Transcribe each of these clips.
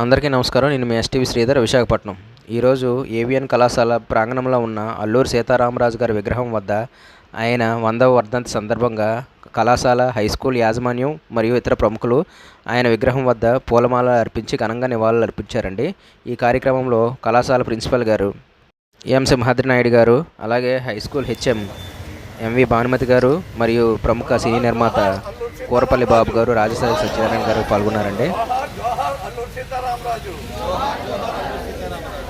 అందరికీ నమస్కారం. నేను మీ ఎస్టీవీ శ్రీధర్ విశాఖపట్నం. ఈరోజు ఏవిఎన్ కళాశాల ప్రాంగణంలో ఉన్న అల్లూరు సీతారామరాజు గారి విగ్రహం వద్ద ఆయన వందవ వర్ధంతి సందర్భంగా కళాశాల హై స్కూల్ యాజమాన్యం మరియు ఇతర ప్రముఖులు ఆయన విగ్రహం వద్ద పూలమాల అర్పించి ఘనంగా నివాళులు అర్పించారండి. ఈ కార్యక్రమంలో కళాశాల ప్రిన్సిపల్ గారు ఎం సింహాద్రి నాయుడు గారు అలాగే high school HM MV Bhanumathi garu మరియు ప్రముఖ సినీ నిర్మాత కూరపల్లి బాబు గారు రాజశేఖర సత్యనారాయణ గారు పాల్గొన్నారండి. సీతారామరాజు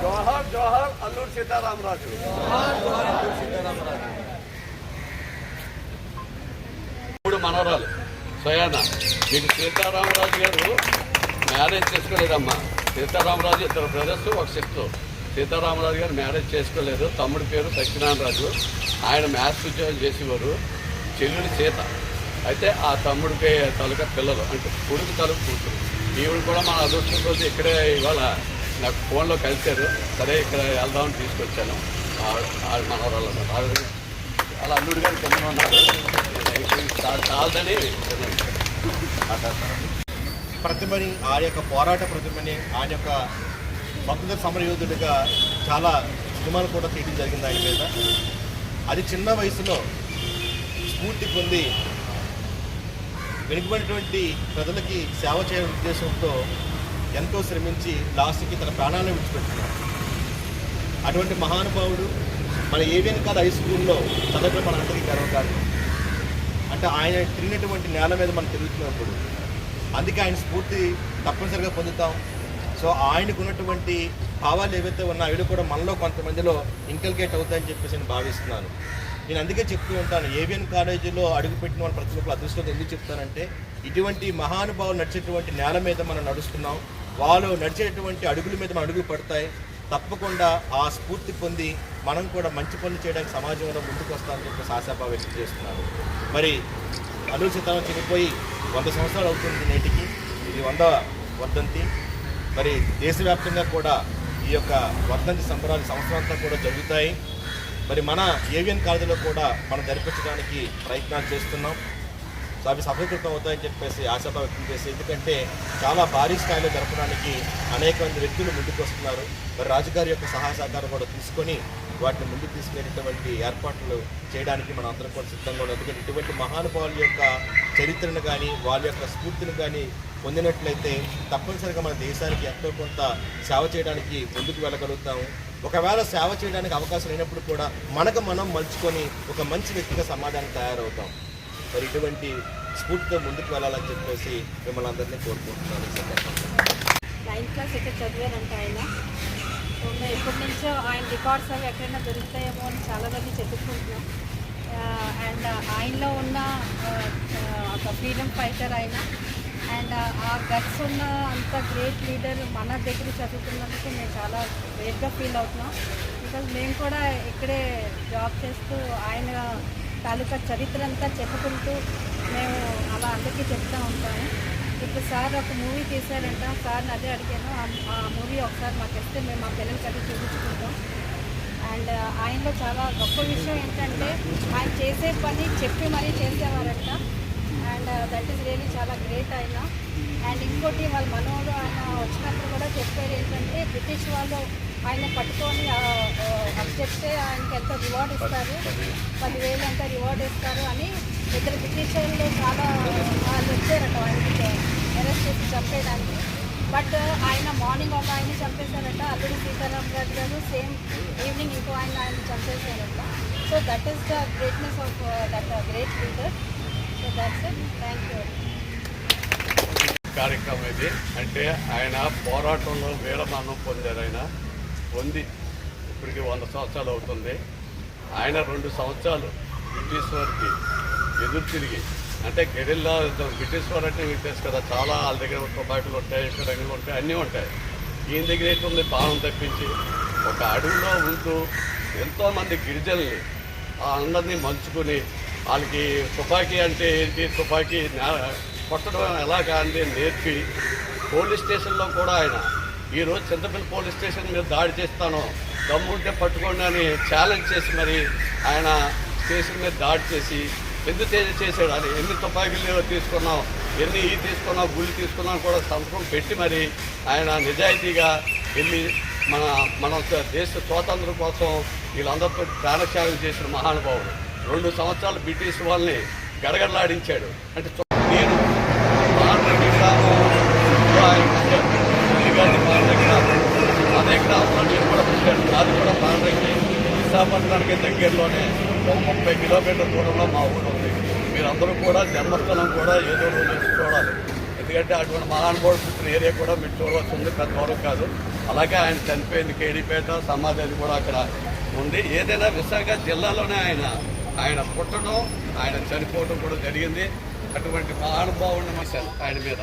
జోహార్ జోహార్ అల్లూరు సీతారామరాజు. మూడు మనవరాలు. స్వయాన. మీకు సీతారామరాజు గారు మ్యారేజ్ చేసుకోలేదమ్మా. సీతారామరాజు ఇద్దరు బ్రదర్స్ ఒక సిస్టర్. సీతారామరాజు గారు మ్యారేజ్ చేసుకోలేదు. తమ్ముడి పేరు సత్యనారాయణరాజు. ఆయన మ్యాథ్స్ ఉద్యోగం చేసేవారు. చెల్లుడి సీత. అయితే ఆ తమ్ముడికి తలుక పిల్లలు. అంటే కొడుకు తలుపు కూతురు. దేవుడు కూడా మన అదృష్టం రోజు ఇక్కడే ఇవాళ నాకు ఫోన్లో కలిశారు. సరే ఇక్కడ వెళ్దామని తీసుకొచ్చాను. ఆ మనవరాలు అన్నమాట. అలా అల్లుడు గారు కింద ఉన్నారు. చాలదని ప్రతిమని ఆ యొక్క పోరాట ప్రతిమని ఆయన యొక్క భక్తుల సమరయోధుడిగా చాలా సినిమాలు కూడా తీయడం జరిగింది ఆయన మీద. అది చిన్న వయసులో స్ఫూర్తి పొంది వెనుకబడినటువంటి ప్రజలకి సేవ చేయడం ఉద్దేశంతో ఎంతో శ్రమించి లాస్ట్కి తన ప్రాణాలను విడిచిపెట్టుకున్నాడు అటువంటి మహానుభావుడు మన ఏవిఎన్ కాదు హై స్కూల్లో చదవడం మన అందరికీ కాదు. అంటే ఆయన తిరిగినటువంటి నేల మీద మనం తిరుగుతున్నప్పుడు అందుకే ఆయన స్ఫూర్తి తప్పనిసరిగా పొందుతాం. సో ఆయనకు ఉన్నటువంటి భావాలు ఏవైతే ఉన్నాయో కూడా మనలో కొంతమందిలో ఇంకల్కేట్ అవుతాయని చెప్పేసి నేను భావిస్తున్నాను. నేను అందుకే చెప్తూ ఉంటాను ఏవిఎన్ కాలేజీలో అడుగుపెట్టిన వాళ్ళ ప్రతి ఒక్కరు అదృష్టం ఎందుకు చెప్తానంటే ఇటువంటి మహానుభావులు నడిచేటువంటి నేల మీద మనం నడుస్తున్నాం. వాళ్ళు నడిచేటువంటి అడుగుల మీద మనం అడుగులు పడతాయి. తప్పకుండా ఆ స్ఫూర్తి పొంది మనం కూడా మంచి పనులు చేయడానికి సమాజంలో ముందుకు వస్తామని చెప్పేసి ఆశాభావ వ్యక్తం చేస్తున్నాను. మరి అల్లూరి చనిపోయి వంద సంవత్సరాలు అవుతుంది నేటికి. ఇది వంద వర్ధంతి. మరి దేశవ్యాప్తంగా కూడా ఈ యొక్క వర్ధంతి సంబరాలు సంవత్సరం అంతా కూడా జరుగుతాయి. మరి మన ఏవియన్ కాలేజీలో కూడా మనం జరిపించడానికి ప్రయత్నాలు చేస్తున్నాం. సో అవి సఫలీకృతం అవుతాయని చెప్పేసి ఆశాభ వ్యక్తం చేసి ఎందుకంటే చాలా భారీ స్థాయిలో జరపడానికి అనేక మంది వ్యక్తులు ముందుకు వస్తున్నారు. మరి రాజుగారి యొక్క సహాయ సహకారం కూడా తీసుకొని వాటిని ముందుకు తీసుకెళ్ళేటువంటి ఏర్పాట్లు చేయడానికి మనం అందరం కూడా సిద్ధంగా ఉన్నాం. ఎందుకంటే ఇటువంటి మహానుభావుల యొక్క చరిత్రను కానీ వాళ్ళ యొక్క స్ఫూర్తిని కానీ పొందినట్లయితే తప్పనిసరిగా మన దేశానికి ఎంతో కొంత సేవ చేయడానికి ముందుకు వెళ్ళగలుగుతాము. ఒకవేళ సేవ చేయడానికి అవకాశం లేనప్పుడు కూడా మనకు మనం మలుచుకొని ఒక మంచి వ్యక్తిగా సమాజానికి తయారవుతాం. మరి ఇటువంటి స్ఫూర్తితో ముందుకు వెళ్ళాలని చెప్పేసి మిమ్మల్ని అందరినీ కోరుకుంటున్నాను నైన్త్ క్లాస్ అయితే చదివారంట ఆయన. ఎప్పటి నుంచో ఆయన రికార్డ్స్ అవి ఎక్కడైనా దొరుకుతాయేమో అని చాలా మంది చెప్పుకుంటున్నాం. అండ్ ఆయనలో ఉన్న ఒక ఫ్రీడమ్ ఫైటర్ ఆయన. అండ్ ఆ గట్స్ ఉన్న అంత గ్రేట్ లీడర్ మన దగ్గర చదువుతున్నందుకు మేము చాలా గ్రేట్గా ఫీల్ అవుతున్నాం. బికాజ్ మేము కూడా ఇక్కడే జాబ్ చేస్తూ ఆయన తాలూకా చరిత్ర అంతా చెప్పుకుంటూ మేము అలా అందరికీ చెప్తూ ఉంటాము. ఇప్పుడు సార్ ఒక మూవీ తీశారంట సార్ని అదే అడిగాను. ఆ- ఆ మూవీ ఒకసారి మాకు ఇస్తే మేము మా పిల్లలకి అది చూపించుకుంటాం. అండ్ ఆయనలో చాలా గొప్ప విషయం ఏంటంటే ఆయన చేసే పని చెప్పి మరీ చేసేవారంట. అండ్ దట్ ఈస్ రియలీ చాలా గ్రేట్ ఆయన అండ్ ఇంకోటి వాళ్ళ మనోడు ఆయన వచ్చినప్పుడు కూడా చెప్పారు ఏంటంటే బ్రిటిష్ వాళ్ళు ఆయన పట్టుకొని చెప్తే ఆయనకి ఎంతో రివార్డ్ ఇస్తారు. పదివేలు ఎంత రివార్డ్ ఇస్తారు అని ఇద్దరు బ్రిటిష్ వాళ్ళు చాలా వాళ్ళు వచ్చారట ఆయనకి అరెస్ట్ చేసి చంపేయడానికి. బట్ uh, ఆయన మార్నింగ్ ఒక ఆయన చంపేశారట అల్లుడు సీతారాం గారు గారు సేమ్ ఈవినింగ్ ఇంకో ఆయన ఆయన చంపేశారట. So that is the greatness of that great leader కార్యక్రమం ఇది. అంటే ఆయన పోరాటంలో వీరమరణం పొందారు ఆయన. పొంది ఇప్పటికి వంద సంవత్సరాలు అవుతుంది. ఆయన రెండు సంవత్సరాలు బ్రిటిష్ వారికి ఎదురు తిరిగి అంటే గెరిల్లా బ్రిటిష్ వారు అంటే మీకు తెలుసు కదా. చాలా వాళ్ళ దగ్గర తుపాకులు ఉంటాయి ఇక్కడ ఉంటాయి అన్నీ ఉంటాయి. ఈయన దగ్గర ఏంటుంది బాణం తప్పించి ఒక అడవిలో ఉంటూ ఎంతోమంది గిరిజనుల్ని ఆ అందరినీ మంచుకొని వాళ్ళకి తుపాకీ అంటే ఏంటి? తుపాకీ కొట్టడం ఎలాగా అని నేర్పి. పోలీస్ స్టేషన్లో కూడా ఆయన ఈరోజు చింతపల్లి పోలీస్ స్టేషన్ మీద దాడి చేస్తాను. దమ్ముంటే పట్టుకోండి అని ఛాలెంజ్ చేసి మరి ఆయన స్టేషన్ మీద దాడి చేసి ఎందుకు చేశాడు? అని ఎన్ని తుపాకీలు తీసుకున్నాం ఎన్ని ఈ తీసుకున్నాం గుళ్ళు తీసుకున్నాం కూడా సంతకం పెట్టి మరి ఆయన నిజాయితీగా వెళ్ళి మన మన దేశ స్వాతంత్రం కోసం వీళ్ళందరితో ప్రాణత్యాగం చేసిన మహానుభావుడు. రెండు సంవత్సరాలు బ్రిటిష్ వాళ్ళని గడగడలాడించాడు. అంటే నేను ఆయన అదే గ్రామంలో నేను కూడా పుట్టాను. నాది కూడా పాండ్రంగి విశాఖపట్నానికి దగ్గరలోనే ఒక ముప్పై కిలోమీటర్ల దూరంలో మా ఊరు ఉంది. మీరందరూ కూడా జన్మస్థలం కూడా ఏదో రోజు చూడాలి ఎందుకంటే అటువంటి మహానుభావుడు పుట్టిన ఏరియా కూడా మీరు చూడవచ్చు ఉంది పెద్ద దూరం కాదు. అలాగే ఆయన చనిపోయింది కేడీపేట సమాధి అది కూడా అక్కడ ఉంది. ఏదైనా విశాఖ జిల్లాలోనే ఆయన ఆయన పుట్టడం ఆయన చనిపోవడం కూడా జరిగింది. అటువంటి మహానుభావుడిని మసాను ఆయన మీద.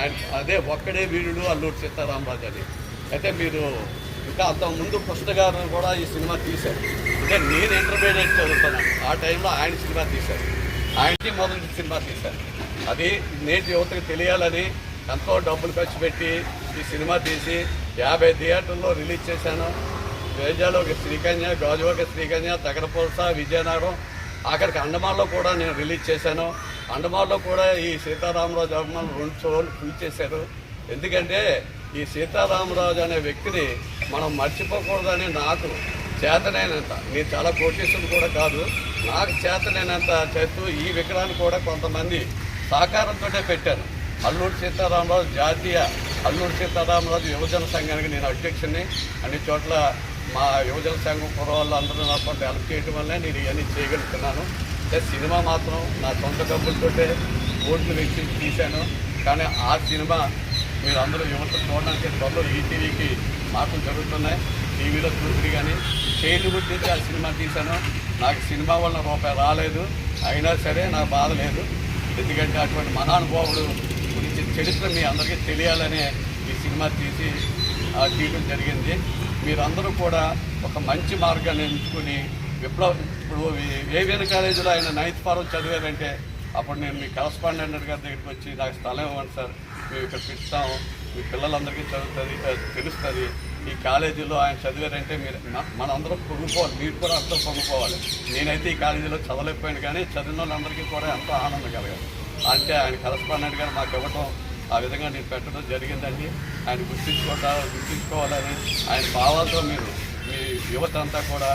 ఆయన అదే ఒక్కడే వీరుడు అల్లూరు సీతారామరాజు అని. అయితే మీరు ఇంకా అంతకుముందు ముందు పుస్తకాలు కూడా ఈ సినిమా తీశారు. అంటే నేను ఇంటర్మీడియట్ చదువుతున్నాను ఆ టైంలో ఆయన సినిమా తీశారు. ఆయనకి మొదటి సినిమా తీశారు. అది నేటి యువతకు తెలియాలని ఎంతో డబ్బులు ఖర్చు పెట్టి ఈ సినిమా తీసి యాభై థియేటర్లో రిలీజ్ చేశాను. వేజాలో ఒక శ్రీకన్య గాజువాక శ్రీకన్య తగరపూస విజయనగరం అక్కడికి అండమాన్లో కూడా నేను రిలీజ్ చేశాను. అండమాన్లో కూడా ఈ సీతారామరాజు అభిమానులు రెండు షోలు పూజ చేశారు. ఎందుకంటే ఈ సీతారామరాజు అనే వ్యక్తిని మనం మర్చిపోకూడదని నాకు చేతనైనంత నేను చాలా కోటేశ్వరుడు కూడా కాదు నాకు చేతనైనంత చేస్తూ ఈ విగ్రహాన్ని కూడా కొంతమంది సహకారంతో పెట్టాను. అల్లూరు సీతారామరాజు జాతీయ అల్లూరు సీతారామరాజు యువజన సంఘానికి నేను అధ్యక్షుడిని. అన్ని చోట్ల మా యువజన సంఘం కుర్రవాళ్ళు అందరూ నా కొంత హెల్ప్ చేయడం వల్లే నేను ఇవన్నీ చేయగలుగుతున్నాను. అంటే సినిమా మాత్రం నా సొంత డబ్బులతోటే ఓట్లు వేసి తీశాను. కానీ ఆ సినిమా మీరు అందరూ యువత చూడడానికి త్వరలో ఈటీవీకి మాటలు జరుగుతున్నాయి. టీవీలో చూసి కానీ చేయలు గురించి ఆ సినిమా తీశాను. నాకు సినిమా వల్ల రూపాయి రాలేదు. అయినా సరే నాకు బాధ లేదు. ఎందుకంటే అటువంటి మహానుభావుడు గురించి చరిత్ర మీ అందరికీ తెలియాలనే ఈ సినిమా తీసి ఆ, తీయడం జరిగింది. మీరందరూ కూడా ఒక మంచి మార్గాన్ని ఎంచుకుని విప్లవ ఇప్పుడు ఏవిఎన్ కాలేజీలో ఆయన నైన్త్ ఫారం చదివారంటే అప్పుడు నేను మీ కరస్పాండెంట్ గారి దగ్గరికి వచ్చి నాకు స్థలం ఇవ్వండి సార్ మేము ఇక్కడ పిలుస్తాము మీ పిల్లలందరికీ చదువుతుంది తెలుస్తుంది. ఈ కాలేజీలో ఆయన చదివారంటే మీరు మనందరం పొంగిపోవాలి మీరు కూడా అందరూ పొంగిపోవాలి. నేనైతే ఈ కాలేజీలో చదవలేకపోయాను కానీ చదివిన వాళ్ళందరికీ కూడా ఎంతో ఆనందం కలగాలి. అంటే ఆయన కరస్పాండెంట్ గారు మాకు ఇవ్వటం ఆ విధంగా నేను పెట్టడం జరిగిందండి. ఆయన గుర్తించుకోవటం గుర్తించుకోవాలని ఆయన భావాలతో మీరు మీ యువత అంతా కూడా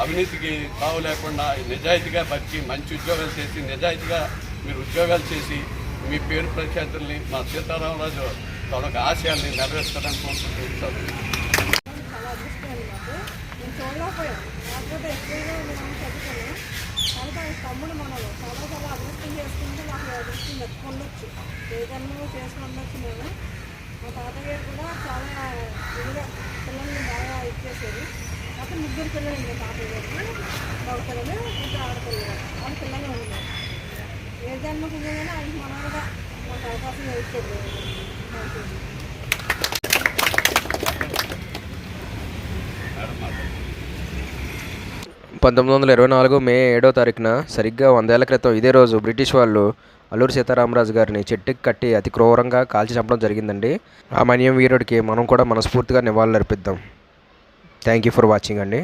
అవినీతికి తావు లేకుండా నిజాయితీగా బతికి మంచి ఉద్యోగాలు చేసి నిజాయితీగా మీరు ఉద్యోగాలు చేసి మీ పేరు ప్రఖ్యాతుల్ని మా సీతారామరాజు తనొక ఆశయాల్ని నెరవేర్చాలని కోరుకుంటూ చాలా అదృష్టం నాకు నేను చూడలేకపోయాను కాకపోతే ఎక్కువగా మనం చదువుకున్నాను కనుక ఆయన తమ్ముడు మనలో చాలా చాలా అదృష్టం చేసుకుంటే నాకు ఈ అదృష్టం దక్కుకుండొచ్చు ఏ జన్మ ఉండొచ్చు నేను. మా తాతగారు కూడా చాలా ఇదిగా పిల్లల్ని బాగా ఇచ్చేసేది అప్పుడు ముగ్గురు పిల్లలు ఉంది తాతయ్య గారికి మగ పిల్లలు ఇద్దరు ఆడపిల్లలు వాళ్ళ పిల్లలు ఉన్నారు. ఏ జన్మకు కానీ అది మనగా మాకు అవకాశం ఇచ్చేది. మంచిది పంతొమ్మిది వందల ఇరవై నాలుగు మే ఏడో తారీఖున సరిగ్గా వందేళ్ళ క్రితం ఇదే రోజు బ్రిటిష్ వాళ్ళు అల్లూరి సీతారామరాజు గారిని చెట్టుకి కట్టి అతి క్రూరంగా కాల్చి చంపడం జరిగిందండి. ఆ మన్యం వీరుడికి మనం కూడా మనస్ఫూర్తిగా నివాళులర్పిద్దాం. థ్యాంక్ యూ ఫర్ వాచింగ్ అండి.